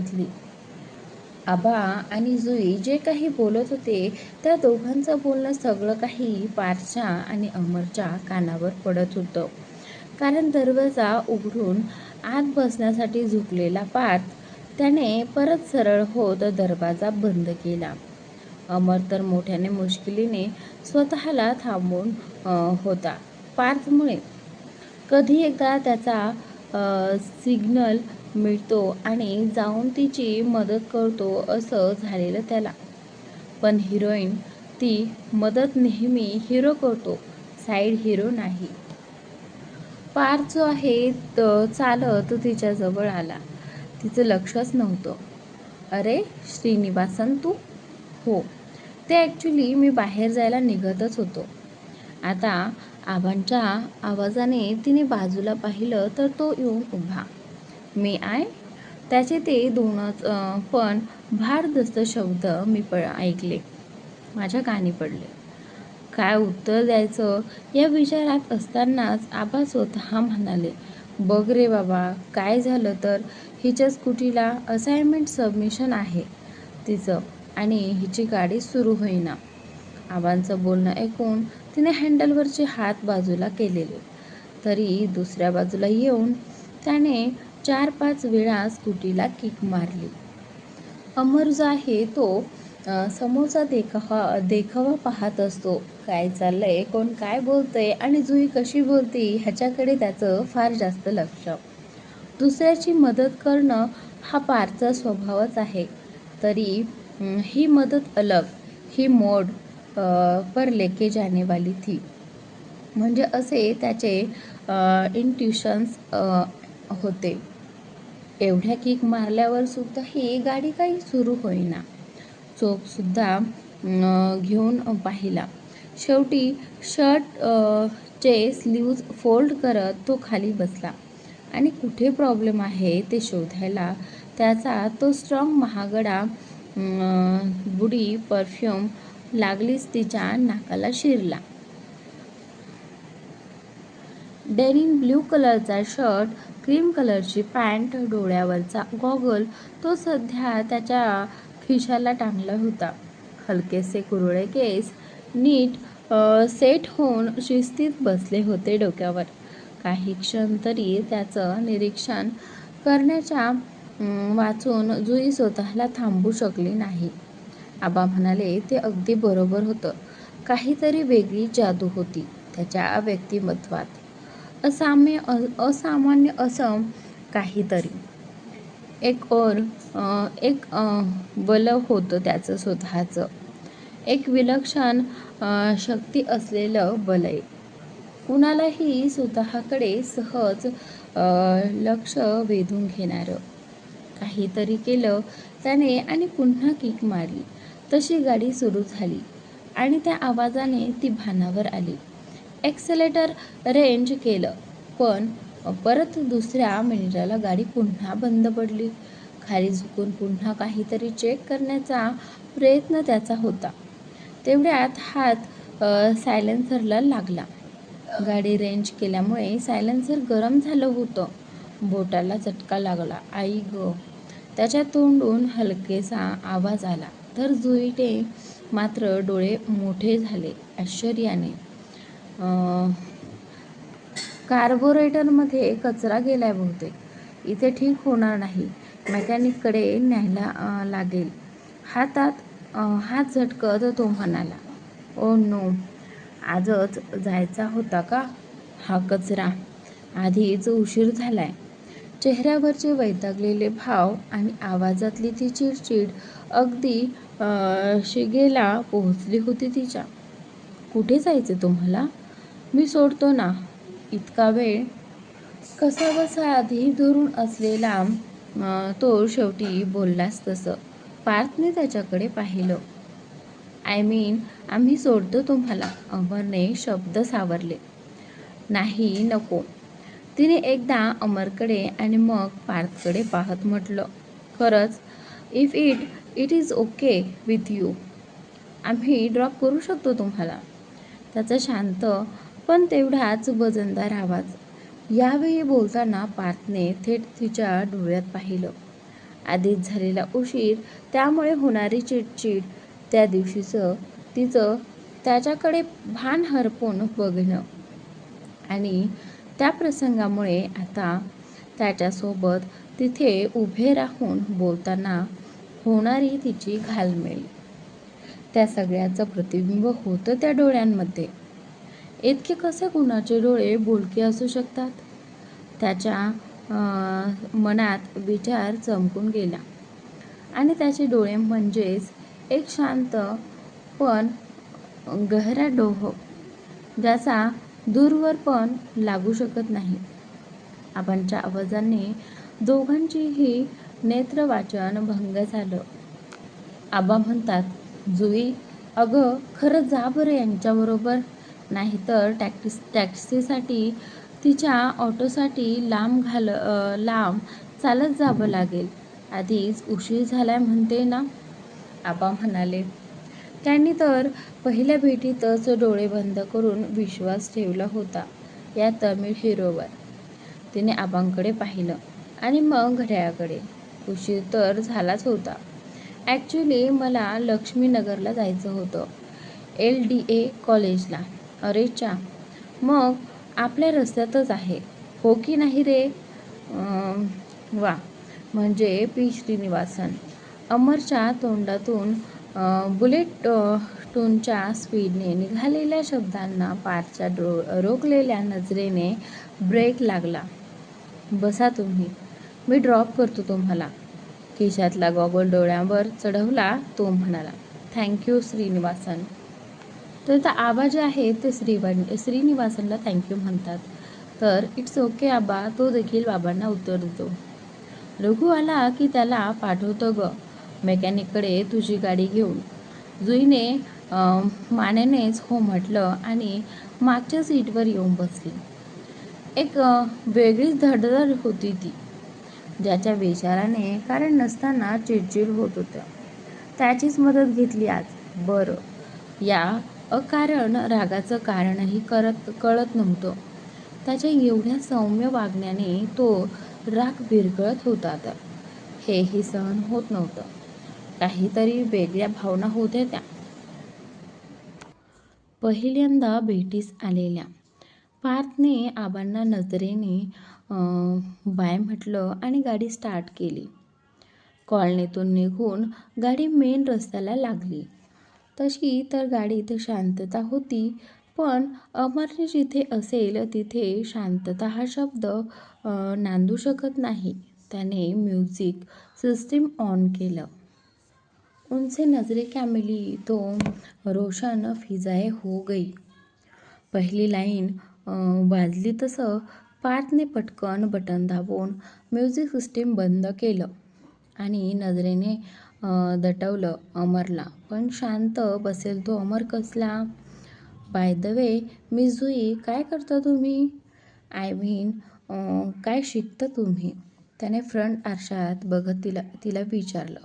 घेतली. आबा आणि जुई जे काही बोलत होते त्या दोघांचं बोलणं सगळं काही पारच्या आणि अमरच्या कानावर पडत होतं. कारण दरवाजा उघडून आत बसण्यासाठी झुकलेला पात त्याने परत सरळ होत दरवाजा बंद केला. अमर तर मोठ्याने मुश्किलीने स्वतःला थांबून होता पार्थमुळे. कधी एकदा त्याचा सिग्नल मिळतो आणि जाऊन तिची मदत करतो असं झालेलं त्याला. पण हिरोईन ती मदत नेहमी हिरो करतो साईड हिरो नाही. पार जो आहे त- चालत तिच्याजवळ आला. तिचं लक्षच नव्हतं. अरे श्रीनिवासन तू? हो. ते ॲक्च्युली मी बाहेर जायला निघतच होतो. आता आबांच्या आवाजाने तिने बाजूला पाहिलं तर तो येऊन उभा. मी आय त्याचे ते दोनच पण भारदस्त शब्द मी प ऐकले. माझ्या कानी पडले. काय उत्तर द्यायचं? या विचारात असतानाच आबा स्वतः म्हणाले बघ रे बाबा काय झालं तर? हिच्या स्कूटीला असाइनमेंट सबमिशन आहे तिचं आणि हिची गाडी सुरू होईना. आबांचं बोलणं ऐकून तिने हँडलवरचे हात बाजूला केलेले. तरी दुसऱ्या बाजूला येऊन त्याने चार पाच वेळा स्कूटीला किक मारली. अमर जो आहे तो समोरचा देखावा देखावा पाहत असतो. काय चाललंय? कोण काय बोलतंय? आणि जुई कशी बोलते? ह्याच्याकडे त्याचं फार जास्त लक्ष. दुसऱ्याची मदत करणं हा पारचा स्वभावच आहे. तरी ही मदत अलग ही मोड पर लेके जाने वाली थी. म्हणजे असे त्याचे इंट्युशन्स होते. एवढ्या किक मारल्यावर सुद्धा ही गाडी काही सुरू होईना. चोखसुद्धा घेऊन पाहिला. शेवटी शर्ट चे स्लीव्ज फोल्ड करत तो खाली बसला. आणि कुठे प्रॉब्लेम आहे ते शोधायला त्याचा तो स्ट्रॉंग महागडा बुडी परफ्यूम लागलीच तिच्या नाकाला शिरला. डेनिम ब्ल्यू कलरचा शर्ट क्रीम कलरची पॅन्ट डोळ्यावरचा गॉगल तो सध्या त्याच्या खिशाला टांगला होता. हलकेसे कुरळे केस नीट सेट होऊन शिस्तीत बसले होते डोक्यावर. काही क्षण तरी त्याचं निरीक्षण करण्याच्या वाचून जुई स्वतःला थांबू शकली नाही. आबा म्हणाले ते अगदी बरोबर होतं. काहीतरी वेगळी जादू होती त्याच्या व्यक्तिमत्वात. असाम्य असामान्य असं काहीतरी. एक और एक बल होतं त्याचं स्वतःचं. एक विलक्षण शक्ती असलेलं बलय. कुणालाही स्वतःकडे सहज लक्ष वेधून घेणारं. काहीतरी केलं त्याने आणि पुन्हा किक मारली. तशी गाडी सुरू झाली आणि त्या आवाजाने ती भानावर आली. ॲक्सेलेटर रेंज केलं. पण परत दुसऱ्या मिनिटाला गाडी पुन्हा बंद पडली. खाली झुकून पुन्हा काहीतरी चेक करण्याचा प्रयत्न त्याचा होता. तेवढ्यात हात सायलेन्सरला लागला. गाडी रेंज केल्यामुळे सायलेन्सर गरम झालं होतं. बोटाला चटका लागला. आई ग. त्याच्या तोंडून हलकेसा आवाज आला. तर जुईटे मात्र डोळे मोठे झाले आश्चर्याने. कार्बोरेटरमध्ये कचरा गेलाय बहुतेक. इथे ठीक होणार नाही. मेकॅनिककडे न्यायला लागेल. हातात हात झटकत तो म्हणाला ओ नो. आजच जायचा होता का? हा कचरा. आधीच उशीर झालाय. चेहऱ्यावरचे वैतागलेले भाव आणि आवाजातली ती चिडचिड अगदी शिगेला पोहोचली होती तिच्या. कुठे जायचे तुम्हाला? मी सोडतो ना. इतका वेळ? कसा बसा आधी धरून असलेला तो शेवटी बोललाच तसं. पार्थने त्याच्याकडे पाहिलं. आय मीन आम्ही सोडतो तुम्हाला. अमरने शब्द सावरले. नाही नको. तिने एकदा अमरकडे आणि मग पार्थकडे पाहत म्हटलं खरंच if it it is okay with you आम्ही ड्रॉप करू शकतो तुम्हाला. त्याचा शांत पण तेवढाच वजनदार आवाज. यावेळी बोलताना पार्थने थेट तिच्या डोळ्यात पाहिलं. आधीच झालेला उशीर त्यामुळे होणारी चिडचिड त्या दिवशीचं तिचं त्याच्याकडे भान हरपून बघणं आणि त्या प्रसंगामुळे आता त्याच्यासोबत तिथे उभे राहून बोलताना होणारी तिची घालमेल. त्या सगळ्याचं प्रतिबिंब होतं त्या डोळ्यांमध्ये. इतके कसे कुणाचे डोळे बोलके असू शकतात? त्याच्या मनात विचार चमकून गेला. आणि त्याचे डोळे म्हणजेच एक शांत पण गहरा डोह ज्याचा दूरवर पण लागू शकत नाही. आपणच्या आवाजाने दोघांचीही नेत्रवाचन भंग झालं. आबा म्हणतात जुई अगं खरं जा बरं यांच्याबरोबर. नाहीतर टॅक्सी टॅक्सीसाठी तिच्या ऑटोसाठी लांब घाल लांब चालत जावं लागेल. आधीच उशीर झालाय म्हणते ना? आबा म्हणाले. त्यांनी तर पहिल्या भेटीतच डोळे बंद करून विश्वास ठेवला होता. या तमिळ हिरोवर. तिने आबांकडे पाहिलं आणि मग घड्याळाकडे. उशीर तर झालाच होता. ॲक्च्युली मला लक्ष्मीनगरला जायचं होतं. एल डी ए कॉलेजला. अरे चा मग आपल्या रस्त्यातच आहे. हो की नाही रे? वा. म्हणजे पी. श्रीनिवासन. अमरच्या तोंडातून बुलेट टूनच्या स्पीडने निघालेल्या शब्दांना पारच्या डो रोखलेल्या नजरेने ब्रेक लागला. बसा तुम्ही. मी ड्रॉप करतो तुम्हाला. खिशातला गॉगल डोळ्यावर चढवला तो म्हणाला. Thank you Srinivasan. तर आता आबा जे आहे ते श्रीवन श्रीनिवासनला थँक्यू म्हणतात. तर इट्स ओके आबा. तो देखील बाबांना उत्तर देतो. रघु आला की त्याला पाठवतो ग. मेकॅनिककडे तुझी गाडी घेऊन. जुईने मानेनेच हो म्हटलं आणि मागच्या सीटवर येऊन बसली. एक वेगळीच धडधड होती ती ज्याच्या विचाराने कारण नसताना चिडचिड होत होतं त्याचीच मदत घेतली आज. बरं. या अकारण रागाचं कारणही करत कळत नव्हतं. त्याच्या एवढ्या सौम्य वागण्याने तो राग विरघळत होता. तर हेही सहन होत नव्हतं. काहीतरी वेगळ्या भावना होत्या. त्या पहिल्यांदा भेटीस आलेल्या पार्थने आबांना नजरेने बाय म्हटलं आणि गाडी स्टार्ट केली. कॉलनीतून निघून गाडी मेन रस्त्याला लागली. तशी तर गाडीत शांतता होती पण अमरने जिथे असेल तिथे शांतता हा शब्द नांदू शकत नाही. त्याने म्युझिक सिस्टीम ऑन केलं. उनसे नजरे क्या मिली तो रोशन फिजाए हो गई. पहिली लाईन वाजली तसं पार्थने पटकन बटन दाबून म्युझिक सिस्टीम बंद केलं आणि नजरेने दटवलं अमरला. पण शांत बसेल तो अमर कसला? By the way miss Jui काय करता तुम्ही? आय मीन काय शिकता तुम्ही? त्याने फ्रंट आरशात बघत तिला तिला विचारलं.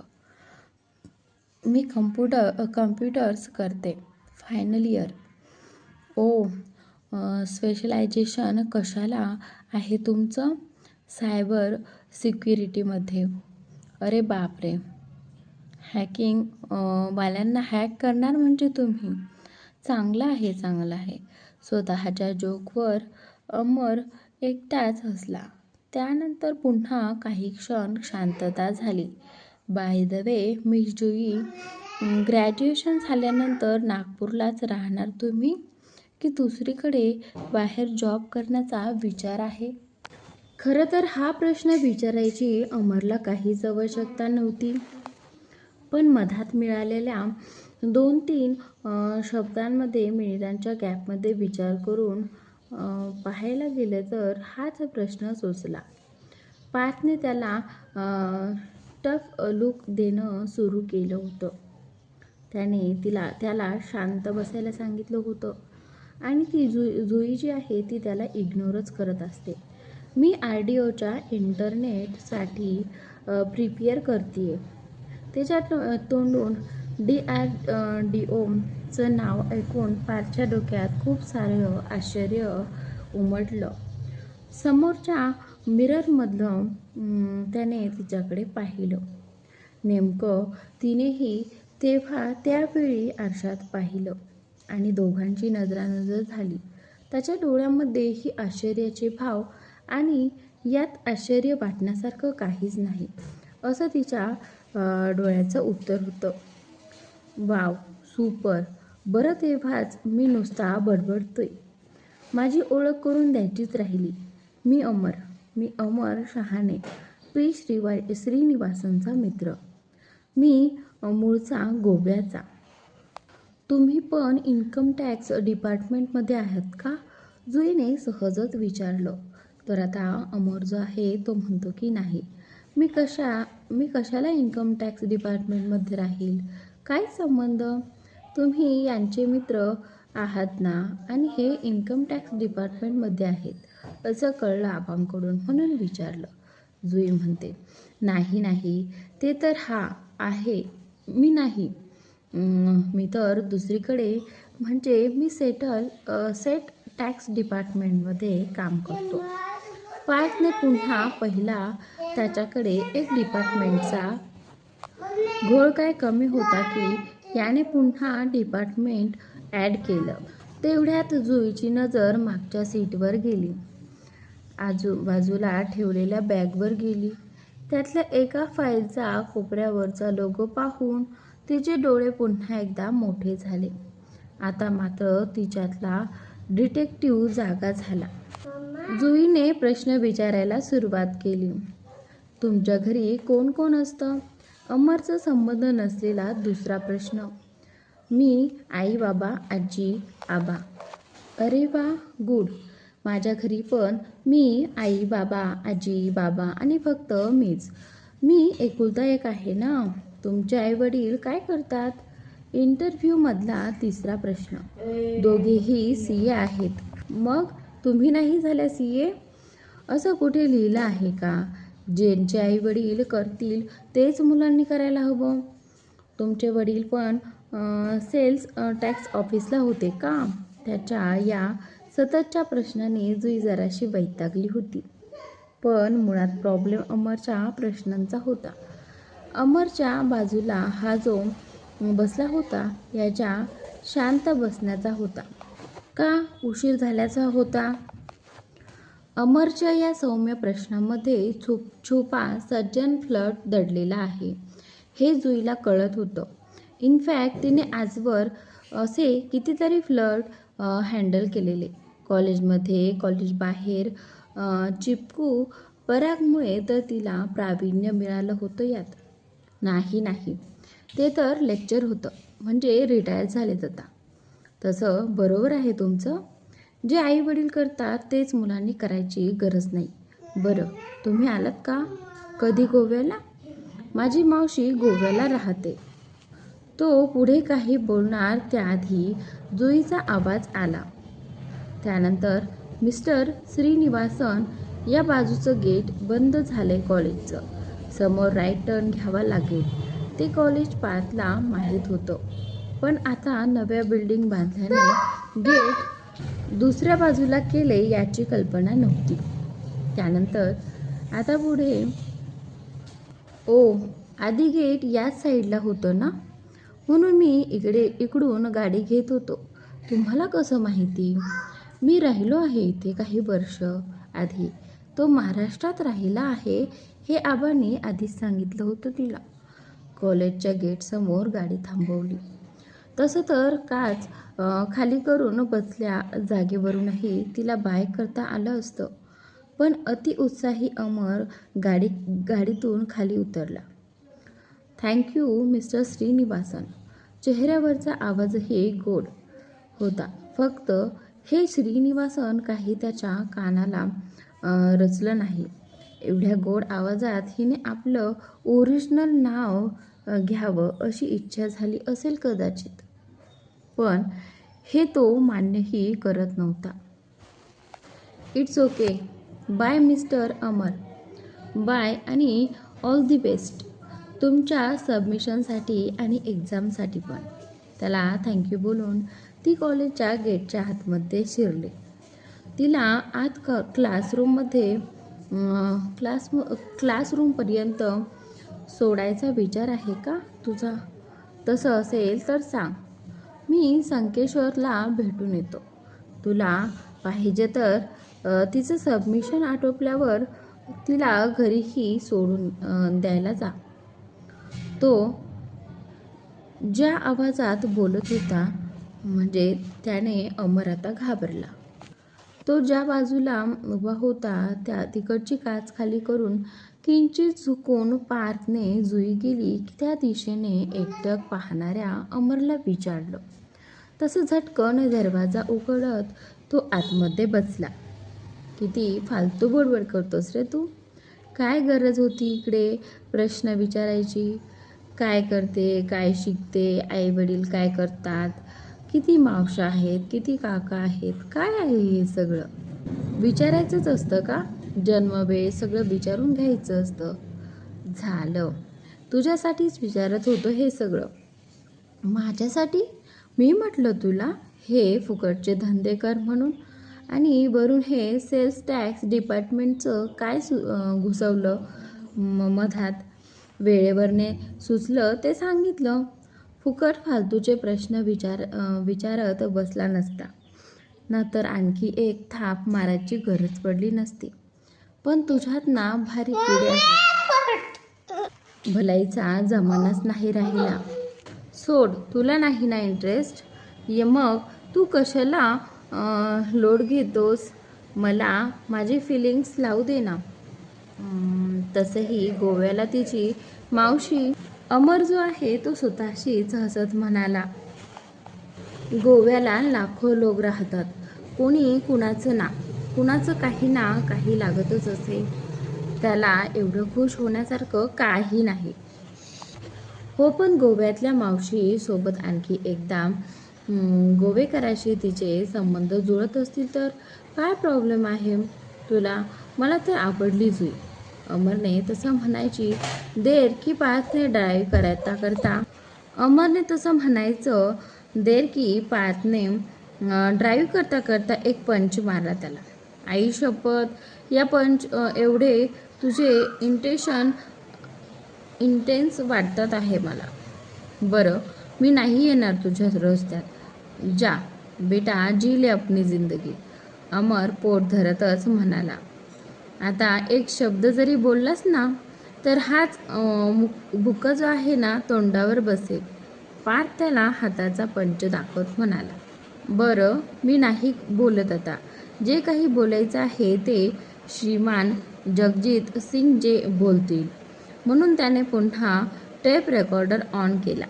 मी कम्प्युटर कम्प्युटर्स करते फायनल इयर. ओ स्पेशलायझेशन कशाला आहे तुमचं? सायबर सिक्युरिटीमध्ये. अरे बापरे हॅकिंग वाल्यांना हॅक करणार म्हणजे तुम्ही. चांगलं आहे चांगलं आहे. स्वतःच्या जोकवर अमर एकटाच हसला त्यानंतर पुन्हा काही क्षण शांतता झाली. By the way miss Jui graduation झाल्यानंतर नागपूरलाच राहणार तुम्ही? की दुसरीकडे बाहेर जॉब करण्याचा विचार आहे? खरं तर हा प्रश्न विचारायची अमरला काहीच आवश्यकता नव्हती. पण मधात मिळालेल्या दोन तीन शब्दांमध्ये मिनिटांच्या गॅपमध्ये विचार करून पाहायला गेलं तर हाच प्रश्न सोचला. पार्थने त्याला टफ लुक देणं सुरू केलं होतं. त्याने तिला त्याला शांत बसायला सांगितलं होतं. आणि ती जु जुई जी आहे ती त्याला इग्नोरच करत असते. मी आर डी ओच्या इंटरनेटसाठी प्रिपेअर करते आहे त्याच्या तोंडून डी आर डी ओचं नाव ऐकून पारच्या डोक्यात खूप सारं आश्चर्य उमटलं. समोरच्या मिररमधलं त्याने तिच्याकडे पाहिलं. नेमकं तिनेही तेव्हा त्यावेळी आरशात पाहिलं आणि दोघांची नजरानजर झाली. त्याच्या डोळ्यामध्ये ही आश्चर्याचे भाव आणि यात आश्चर्य वाटण्यासारखं काहीच नाही. असं तिच्या डोळ्याचं उत्तर होतं. Wow super. बरं तेव्हाच मी नुसता बडबडतोय. माझी ओळख करून द्यायचीच राहिली. मी अमर. मी अमर शहाणे. प्री श्रीवा श्रीनिवासांचा मित्र. मी मूळचा गोव्याचा. तुम्ही पण इन्कम टॅक्स डिपार्टमेंटमध्ये आहात का? जुईने सहजच विचारलं. तर आता अमर जो आहे तो म्हणतो की नाही. मी कशा मी कशाला इन्कम टॅक्स डिपार्टमेंटमध्ये राहील? काय संबंध? तुम्ही यांचे मित्र आहात ना? आणि हे इन्कम टॅक्स डिपार्टमेंटमध्ये आहेत. असं कळलं आबांकडून म्हणून विचारलं. जुई म्हणते नाही नाही. ते तर हा आहे. मी नाही. मी तर दुसरीकडे म्हणजे मी सेटल सेट टॅक्स डिपार्टमेंटमध्ये काम करतो. पार्थने पुन्हा पहिला त्याच्याकडे एक डिपार्टमेंटचा घोळ काय कमी होता की याने पुन्हा डिपार्टमेंट ॲड केलं. तेवढ्यात जुईची नजर मागच्या सीटवर गेली. आजूबाजूला ठेवलेल्या बॅगवर गेली. त्यातल्या एका फाईलचा कोपऱ्यावरचा लोगो पाहून तिचे डोळे पुन्हा एकदा मोठे झाले. आता मात्र तिच्यातला डिटेक्टिव्ह जागा झाला. जुईने प्रश्न विचारायला सुरुवात केली. तुमच्या घरी कोण कोण असतं? अमरचा संबंध नसलेला दुसरा प्रश्न. मी आई बाबा आजी आबा. अरे वा गुड. माझ्या घरी पण मी आई बाबा आजी बाबा आणि फक्त मीच. मी एकुलता एक आहे ना? तुमचे आई वडील काय करतात? इंटरव्ह्यूमधला तिसरा प्रश्न. दोघेही सी ए आहेत. मग तुम्ही नाही झाल्या सी ए असं कुठे लिहिलं आहे का? ज्यांचे आई वडील करतील तेच मुलांनी करायला हवं. तुमचे वडील पण सेल्स टॅक्स ऑफिसला होते का? त्याच्या या सततच्या प्रश्नाने जुई जराशी वैतागली होती. पण मुळात प्रॉब्लेम अमरच्या प्रश्नांचा होता. अमरच्या बाजूला हा जो बसला होता याच्या शांत बसण्याचा होता. का उशीर झाल्याचा होता. अमरच्या या सौम्य प्रश्नामध्ये छुप छुपा सज्जन फ्लट दडलेला आहे. हे जुईला कळत होतं. इनफॅक्ट तिने आजवर असे कितीतरी फ्लट हँडल केलेले. कॉलेजमध्ये कॉलेज बाहेर चिपकू परागमुळे तर तिला प्रावीण्य मिळालं होतं यात. नाही नाही. ते तर लेक्चर होतं. म्हणजे रिटायर झालेत आता. तसं बरोबर आहे तुमचं. जे आई वडील करतात तेच मुलांनी करायची गरज नाही. बरं तुम्ही आलात का? कधी गोव्याला? माझी मावशी गोव्याला राहते. तो पुढे काही बोलणार त्याआधी जुईचा आवाज आला. त्यानंतर मिस्टर श्रीनिवासन या बाजूचं गेट बंद झालंय कॉलेजचं. समोर राईट टर्न घ्यावा लागेल. ते कॉलेज पाचला माहीत होतं. पण आता नव्या बिल्डिंग बांधल्याने गेट दुसऱ्या बाजूला केले याची कल्पना नव्हती. त्यानंतर आता पुढे ओ आधी गेट याच साईडला होतं ना? म्हणून मी इकडे इकडून गाडी घेत होतो. तुम्हाला कसं माहिती? मी राहिलो आहे इथे काही वर्ष आधी. तो महाराष्ट्रात राहिला आहे हे आबांनी आधीच सांगितलं होतं तिला. कॉलेजच्या गेटसमोर गाडी थांबवली. तसं तर काच खाली करून बसल्या जागेवरूनही तिला बाय करता आलं असतं. पण अतिउत्साही अमर गाडी गाडीतून खाली उतरला. Thank you mister Srinivasan. चेहऱ्यावरचा आवाजही गोड होता. फक्त हे श्रीनिवासन काही त्याच्या कानाला रचलं नाही. एवढ्या गोड आवाजात हिने आपलं ओरिजिनल नाव घ्यावं अशी इच्छा झाली असेल कदाचित. पण हे तो मान्यही करत नव्हता. It's okay bye mister Amar bye आणि ऑल दी बेस्ट तुमच्या सबमिशनसाठी आणि एक्झामसाठी पण. त्याला थँक्यू बोलून ती कॉलेजच्या गेटच्या आतमध्ये शिरले. तिला आत क क्लासरूममध्ये क्लास क्लासरूमपर्यंत सोडायचा विचार आहे का तुझा? तसं असेल तर सांग. मी संकेश्वरला भेटून येतो. तुला पाहिजे तर तिचं सबमिशन आटोपल्यावर तिला घरीही सोडून द्यायला जा. तो ज्या आवाजात बोलत होता म्हणजे त्याने अमर आता घाबरला. तो ज्या बाजूला उभा होता त्या तिकडची काच खाली करून किंचित झुकून पार्थने जुई गेली की त्या दिशेने एकटक पाहणाऱ्या अमरला विचारलं. तसं झटकन दरवाजा उघडत तो आतमध्ये बसला. किती फालतू बडबड करतोस रे तू? काय गरज होती इकडे? प्रश्न विचारायची. काय करते काय शिकते आई वडील काय करतात? किती मावशा आहेत किती काका आहेत? काय आहे हे सगळं? विचारायचंच असतं का? जन्मवेळ सगळं विचारून घ्यायचं असतं. झालं. तुझ्यासाठीच विचारत होतो हे सगळं. माझ्यासाठी? मी म्हटलं तुला हे फुकटचे धंदे कर म्हणून. आणि वरून हे सेल्स टॅक्स डिपार्टमेंटचं काय सु घुसवलं? म मधात वेळेवरने सुचलं ते सांगितलं. फुकट फालतूचे प्रश्न विचार विचारत बसला नसता. ना तर आणखी एक थाप मारायची गरज पडली नसती. पण तुझ्यात ना भारी किडे आहेत. भलाईचा जमानाच नाही राहिला. सोड तुला नाही ना इंटरेस्ट ये मग तू कशाला लोड घेतोस? मला माझी फिलिंग्स लावू दे ना. तसंही गोव्याला तिची मावशी अमर जो आहे तो स्वतःशीच हसत म्हणाला. गोव्याला लाखो लोक राहतात. कोणी कुणाचं ना. कुणाचं काही ना काही लागतच असेल त्याला एवढं खुश होण्यासारखं काही नाही. हो पण गोव्यातल्या मावशी सोबत आणखी एकदा गोवेकराशी तिचे संबंध जुळत असतील तर काय प्रॉब्लेम आहे? तुला मला तर आवडली जुई अमरने तसं म्हणायची देर की पार्थने ड्राईव्ह करायचा करता. अमरने तसं म्हणायचं देर की पार्थने ड्राईव्ह करता करता एक पंच मारला त्याला. आई शपथ. या पंच एवढे तुझे इंटेशन इंटेन्स वाटतात आहे मला. बरं मी नाही येणार तुझ्या रस्त्यात. जा बेटा जी ले अपनी जिंदगी. अमर पोट धरतच म्हणाला. आता एक शब्द जरी बोललास ना तर हाच अं, जो आहे ना तोंडावर बसेल. पार त्याला हाताचा पंच दाखवत म्हणाला. बरं मी नाही बोलत आता. जे काही बोलायचं आहे ते श्रीमान जगजित सिंग जे बोलतील. म्हणून त्याने पुन्हा टेप रेकॉर्डर ऑन केला.